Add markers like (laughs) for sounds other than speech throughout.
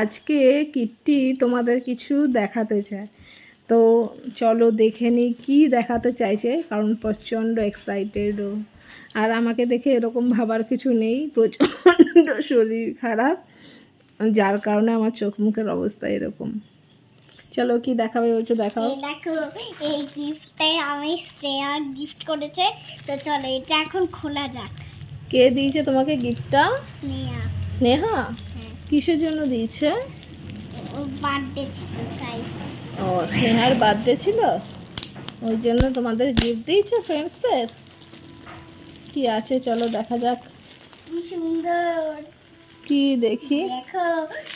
আজকে কিট্টি তোমাদের কিছু দেখাতে চায়। তো চলো দেখে নিই কী দেখাতে চাইছে কারণ প্রচণ্ড এক্সাইটেড ও। আর আমাকে দেখে এরকম ভাবার কিছু নেই প্রচণ্ড শরীর খারাপ যার কারণে আমার চোখ মুখের অবস্থা এরকম। চলো কি দেখাবে বলছো দেখাও। দেখো এই গিফটে আমি শ্রেয়া গিফট করেছে তো চলো এটা এখন খোলা যাক। কে দিয়েছে তোমাকে গিফটটা স্নেহা স্নেহা? কিসের জন্য দিয়েছে? ও বার্থডে ছিল তাই। ও স্নেহার বার্থডে ছিল? ওই জন্য তোমাদের গিফট দিয়েছে ফ্রেন্ডসদের কি আছে চলো দেখা যাক। কি সুন্দর। কি দেখি? দেখো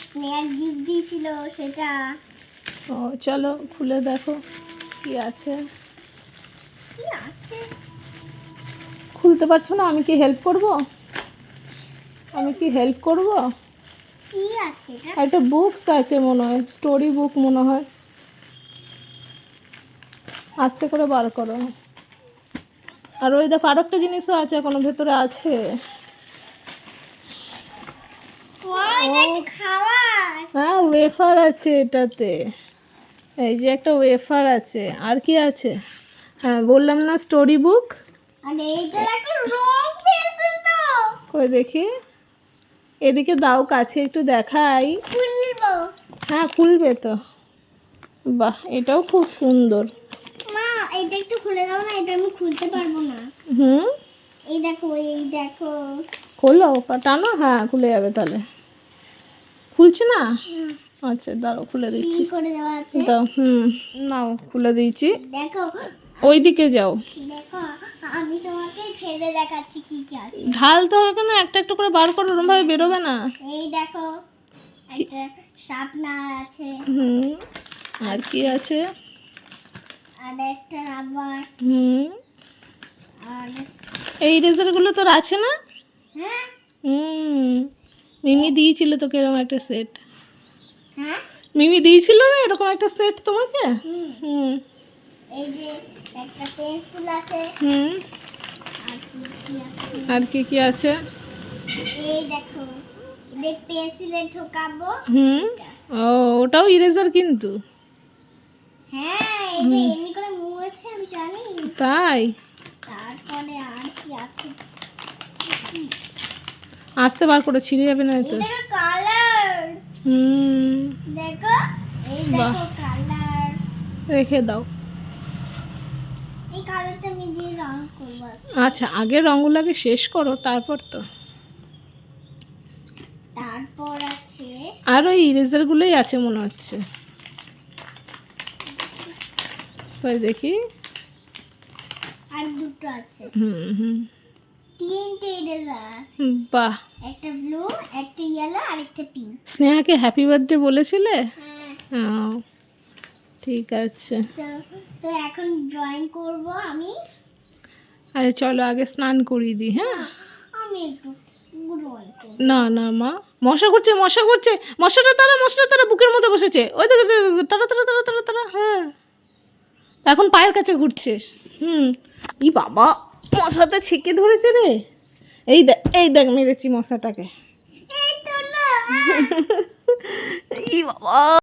স্নেহা গিফট দিয়েছিল সেটা। ও চলো খুলে দেখো কি আছে। কি আছে? খুলতে পারছ না? আমি কি হেল্প করব? আমি কি হেল্প করব? কি আছে এটা? একটা বুকস আছে মনে হয় স্টোরি বুক মনে হয়। আস্তে করে বার করো। আর ওই দেখো আরেকটা জিনিসও আছে এখনও ভেতরে আছে। হ্যাঁ ওয়েফার আছে এটাতে। এই যে একটা ওয়েফার আছে। আর কি আছে? হ্যাঁ বললাম না স্টোরি বুক কই দেখি। এদিকে দাও কাছে একটু দেখাই। হ্যাঁ খুলবে তো। বাহ এটাও খুব সুন্দর। মা এটা একটু খুলে দাও না এটা আমি খুলতে পারব না। হুম? এই দেখো এই দেখো। খোলো টানো হ্যাঁ খুলে যাবে তাহলে। খুলছে না? আচ্ছা দাঁড়াও খুলে দিচ্ছি। সিল করে দেওয়া আছে। দাও হুম নাও খুলে দিয়েছি। দেখো ওই দিকে যাও। দেখো আমি তোমাকে দেখাচ্ছি কি কি আছে। ঢালতে হবে কেন একটা একটা করে বার করো ওরমভাবে বেরোবে না। এই দেখো একটা শার্পনার আছে। হুম আর কি আছে? আর একটা রাবার। হুম। আর এই তোর আছে না? হ্যাঁ। হুম মিমি দিয়েছিল তোকে এরকম একটা সেট। হ্যাঁ। মিমি দিয়েছিল না এরকম একটা সেট তোমাকে? হুম। এই যে একটা পেন্সিল আছে। হুম। আর কি কি আছে? এই দেখো দেখ পেন্সিলে হুম। ও ওটাও ইরেজার কিন্তু। হ্যাঁ এটা এমনি করে মুড়েছে আমি জানি। তাই? তারপরে আর কি আছে? আসতে বার করে ছিঁড়ে যাবে না তো দেখো কালার। হুম। দেখো এই দেখো কালার। রেখে দাও। কালারটা আমি দিয়ে রং করব। আচ্ছা আগে রঙগুলোকে শেষ করো তারপর তো। তারপর আছে আর ওই ইরেজারগুলোই আছে মনে হচ্ছে। দেখি। আর দুটো আছে। হুম হুম। তিনটে ইরেজার বাহ। একটা ব্লু একটা ইয়েলো আর একটা পিঙ্ক স্নেহাকে হ্যাপি বার্থডে বলেছিলে? হ্যাঁ। ঠিক আছে। তো এখন ড্রয়িং করব আমি। আচ্ছা চলো আগে স্নান করিয়ে দিই হ্যাঁ? আমি একটু না না মা মশা করছে মশা করছে মশাটা তারা মশাটা তারা বুকের মধ্যে বসেছে। ওই দেখো তারা তারা তারা তারা তারা হ্যাঁ। এখন পায়ের কাছে ঘুরছে। হুম ই বাবা মশাটা ছেঁকে ধরেছে রে। এই দেখ এই দেখ মেরেছি মশাটাকে। এই তো না। (laughs) ই বাবা।